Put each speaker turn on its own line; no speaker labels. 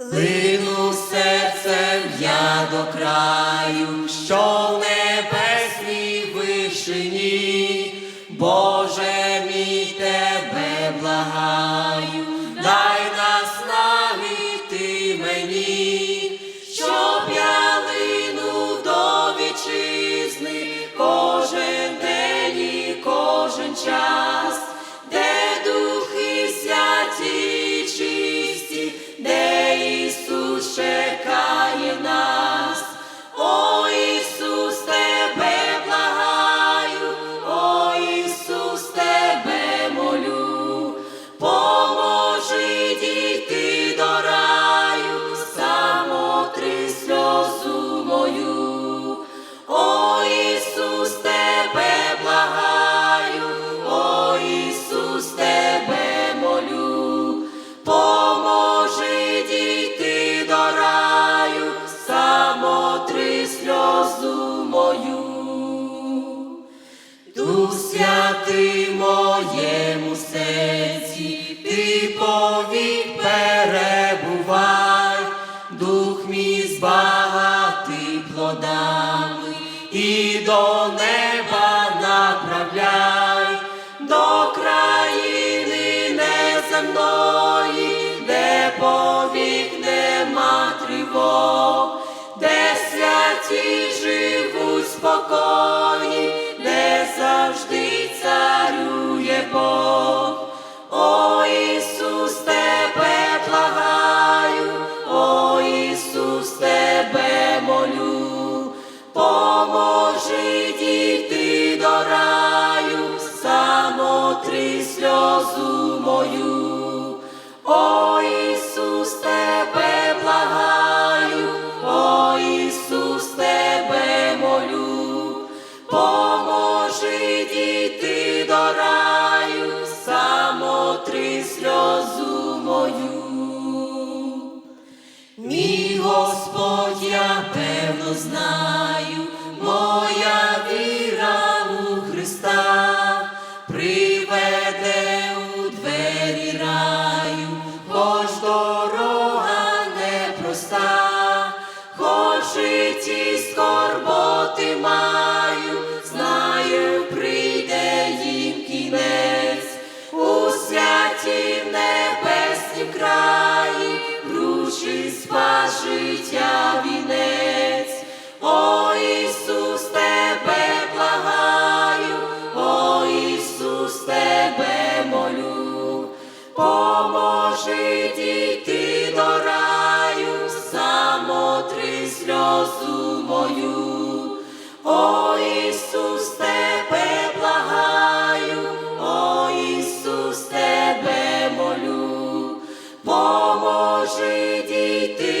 Лину серцем я до краю, що в небесній вишині, Боже мій тебе благаю, святий моєму серці, ти повік перебувай, дух мій збагати плодами і до неба направляй, до країни неземної, де повік нема тривог, де святі самотри сльозу мою. О Ісус, тебе благаю, о Ісус, тебе молю, поможи дійти до раю, самотри сльозу мою. Мій Господь, я певно знаю, життя вінець, о Ісус тебе благаю, о Ісус тебе молю, поможи дійти до раю, самотри сльозу мою, о Ісус тебе благаю, о Ісус тебе молю, поможи дійти.